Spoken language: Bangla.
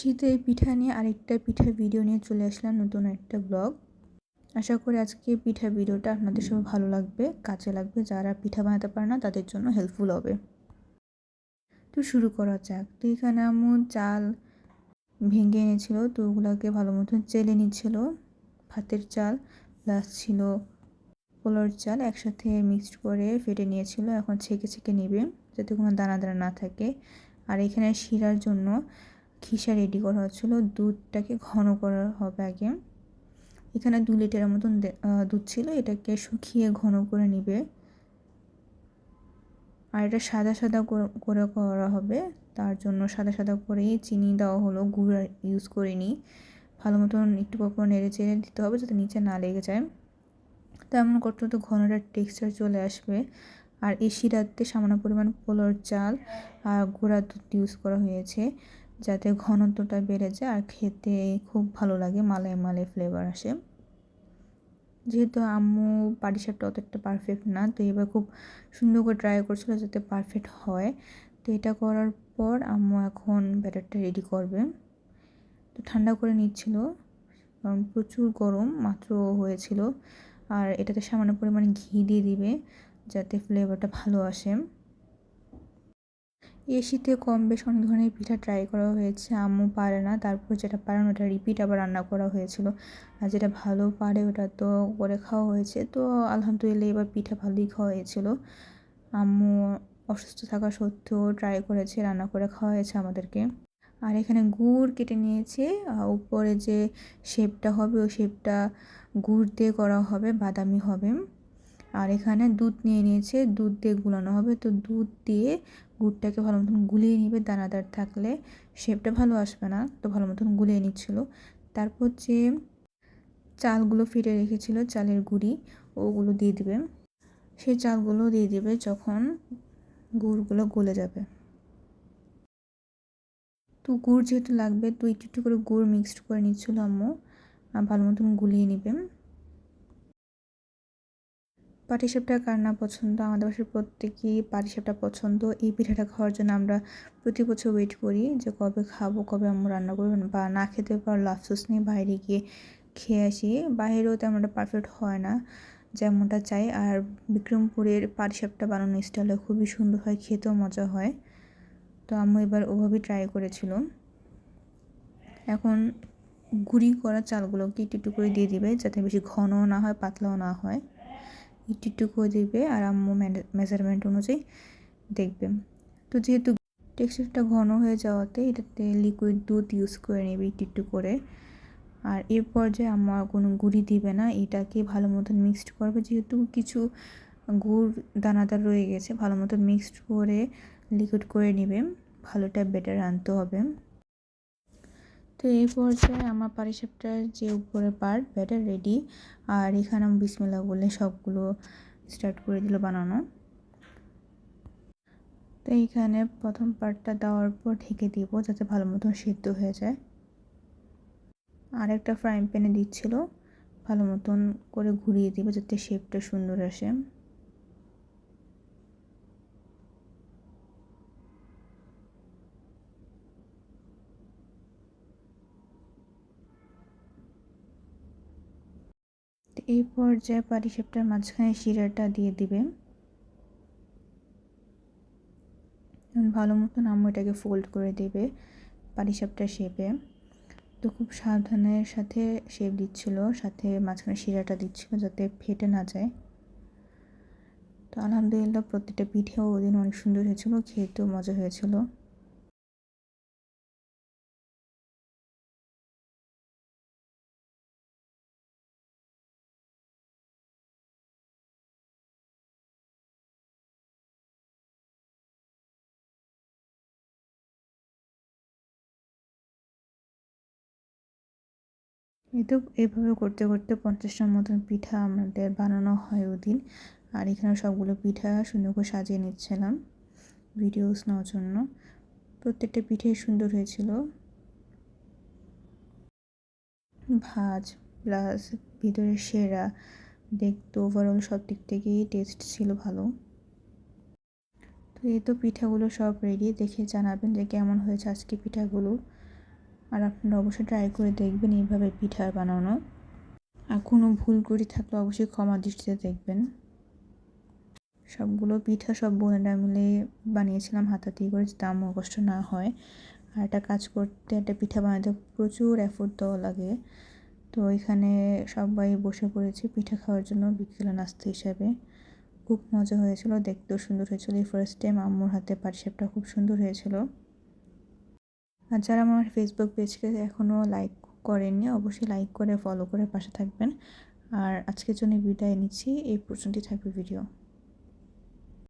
শীতে পিঠা নিয়ে আরেকটা পিঠা ভিডিও নিয়ে চলে আসলাম নতুন একটা ব্লগ আশা করি আজকে পিঠা ভিডিওটা আপনাদের সবাই ভালো লাগবে, কাজে লাগবে। যারা পিঠা বানাতে পারে না, তাদের জন্য হেল্পফুল হবে। তো শুরু করা যাক। তো এখানে আমু চাল ভেঙে এনেছিল, তো ওগুলোকে ভালো মতন চেলে নিচ্ছিল। ভাতের চাল প্লাস ছিল পোলার চাল একসাথে মিক্সড করে ফেটে নিয়েছিল। এখন ছেঁকে ছেঁকে নেবে, যাতে কোনো দানা দানা না থাকে। আর এখানে শিরার জন্য খিসা রেডি করা হচ্ছিল। দুধটাকে ঘন করা হবে আগে। এখানে দু লিটারের মতন দুধ ছিল, এটাকে শুকিয়ে ঘন করে নিবে। আর এটা সাদা সাদা করে করা হবে। তার জন্য সাদা সাদা করেই চিনি দেওয়া হলো, গুড় ইউজ করিনি ভালো মতন একটু পর নেড়ে চেড়ে দিতে হবে যাতে নিচে না লেগে যায়। তেমন করতে তো ঘনটা টেক্সচার চলে আসবে। আর এই শিরাতে সামান্য পরিমাণ পোলার চাল আর গুঁড়া দুধ ইউজ করা হয়েছে। যাতে ঘনত্বটা বেড়ে যায় আর খেতে খুব ভালো লাগে, মালাই মালাই ফ্লেভার আসে। যেহেতু আম্মু পাটিসাপটা অতটা পারফেক্ট না, তো এবার খুব সুন্দর করে ট্রাই করছিল যাতে পারফেক্ট হয়। তো এটা করার পর আম্মু এখন ব্যাটারটা রেডি করবে। তো ঠান্ডা করে নিচ্ছিল, কারণ প্রচুর গরম মাত্র হয়েছিল। আর এটাতে সামান্য পরিমাণে ঘি দিয়ে দিবে, যাতে ফ্লেভারটা ভালো আসে। এই শীতে কম বেশ অনেক ধরনের পিঠা ট্রাই করা হয়েছে। আম্মু পারে না, তারপর যেটা পারে না ওটা রিপিট আবার রান্না করা হয়েছিল। আর যেটা ভালো পারে ওটা তো করে খাওয়া হয়েছে। তো আলহামদুলিল্লাহ এবার পিঠা ভালোই খাওয়া হয়েছিল। আম্মু অসুস্থ থাকা সত্ত্বেও ট্রাই করেছে, রান্না করে খাওয়া হয়েছে আমাদেরকে। আর এখানে গুড় কেটে নিয়েছে। উপরে যে শেপটা হবে, ওই শেপটা গুড় দিয়ে করা হবে, বাদামি হবে। আর এখানে দুধ নিয়ে নিয়েছে, দুধ দিয়ে গুলানো হবে। তো দুধ দিয়ে গুড়টাকে ভালো মতন গুলিয়ে নিবে দানাদার থাকলে। শেপটা ভালো আসবে না, তো ভালো মতন গুলিয়ে নিচ্ছিল। তারপর যে চালগুলো ফিরে রেখেছিল চালের গুঁড়ি, ওগুলো দিয়ে দিবে। সেই চালগুলো দিয়ে দিবে যখন গুড়গুলো গলে যাবে। তো গুড় যেহেতু লাগবে, তো একটু একটু করে গুড় মিক্সড করে নিচ্ছিল আম্মু। ভালো মতন গুলিয়ে নেবে। পাটিসাপটা কার না পছন্দ? আমাদের বাসার প্রত্যেকেই পাটিসাপটা পছন্দ। এই পিঠাটা খাওয়ার জন্য আমরা প্রতি বছর ওয়েট করি যে কবে খাব, কবে আমরা রান্না করব বা না খেতে পারলে আফসোস নিয়ে বাইরে গিয়ে খেয়ে আসি। বাইরেও তেমনটা পারফেক্ট হয় না, যেমনটা চাই। আর বিক্রমপুরের পাটিসাপটা বানানো স্টাইলে খুবই সুন্দর হয়, খেতেও মজা হয়। তো আমি এবার ওভাবেই ট্রাই করেছিল এখন গুঁড়ি করা চালগুলোকে একটু একটু করে দিয়ে দিবে যাতে বেশি ঘনও না হয়, পাতলাও না হয়। একটু একটু করে দিবে আর আম্মু মেজারমেন্ট অনুযায়ী দেখবে। তো যেহেতু টেক্সচারটা ঘন হয়ে যাওয়াতে এটাতে লিকুইড দুধ ইউজ করে নেবে একটু করে। আর এর পর্যায়ে আমার কোনো গুঁড়ি দিবে না, এটাকে ভালো মতন মিক্সড করবে। যেহেতু কিছু গুড়, দানাদার রয়ে গেছে, ভালো মতন মিক্সড করে লিকুইড করে নেবে, ভালোটা বেটার আনতে হবে। তো এই পর্যায়ে আমার পারিসাপটার যে উপরে পার্ট ব্যাটার রেডি আর এখানে আমি বিসমিল্লা বলে সবগুলো স্টার্ট করে দিল বানানো। তো এইখানে প্রথম পার্টটা দেওয়ার পর ঢেকে দিব যাতে ভালো মতন সিদ্ধ হয়ে যায়। আর একটা ফ্রাইং প্যানে দিচ্ছিল, ভালো মতন করে ঘুরিয়ে দিব যাতে শেপটা সুন্দর আসে। এই পর্যায়ে পাটিসাপটার মাঝখানে শিরাটা দিয়ে দিবে। ভালো মতন আম্মু এটাকে ফোল্ড করে দেবে পাটিসাপটার শেপে তো খুব সাবধানের সাথে শেপ দিচ্ছিল, সাথে মাঝখানে শিরাটা দিচ্ছিল যাতে ফেটে না যায়। তো আলহামদুলিল্লাহ প্রত্যেকটা পিঠেও ওদিন অনেক সুন্দর হয়েছিল, খেতেও মজা হয়েছিল। তো এভাবে করতে করতে পঞ্চাশটার মতন পিঠা আমাদের বানানো হয় ওদিন। আর এখানে সবগুলো পিঠা সুন্দর করে সাজিয়ে নিচ্ছিলাম ভিডিওস নেওয়ার জন্য। প্রত্যেকটা পিঠে সুন্দর হয়েছিল। ভাজ প্লাস ভিতরে সেরা দেখতে ওভারঅল সব দিক থেকেই টেস্ট ছিল ভালো। তো এই তো পিঠাগুলো সব রেডি দেখে জানাবেন যে কেমন হয়েছে আজকে পিঠাগুলো। আর আপনারা অবশ্যই ট্রাই করে দেখবেন এইভাবে পিঠা বানানো। আর কোনো ভুল করে থাকলে অবশ্যই ক্ষমা দৃষ্টিতে দেখবেন। সবগুলো পিঠা সব বোনেরা মিলে বানিয়েছিলাম, হাতাতেই করে যাতে কষ্ট না হয়। আর একটা কাজ করতে, একটা পিঠা বানাতে প্রচুর এফোর্ট দেওয়া লাগে। তো এখানে সবাই বসে পড়েছি, পিঠা খাওয়ার জন্য বিকেলে নাস্তা হিসাবে। খুব মজা হয়েছিল, দেখতেও সুন্দর হয়েছিল। এই ফার্স্ট টাইম আম্মুর হাতে পাটিসাপটা খুব সুন্দর হয়েছিল। আর যারা আমার ফেসবুক পেজকে এখনও লাইক করেননি, অবশ্যই লাইক করে ফলো করে পাশে থাকবেন। আর আজকের জন্য বিদায় নিচ্ছি। এই পর্যন্তই থাকবে ভিডিও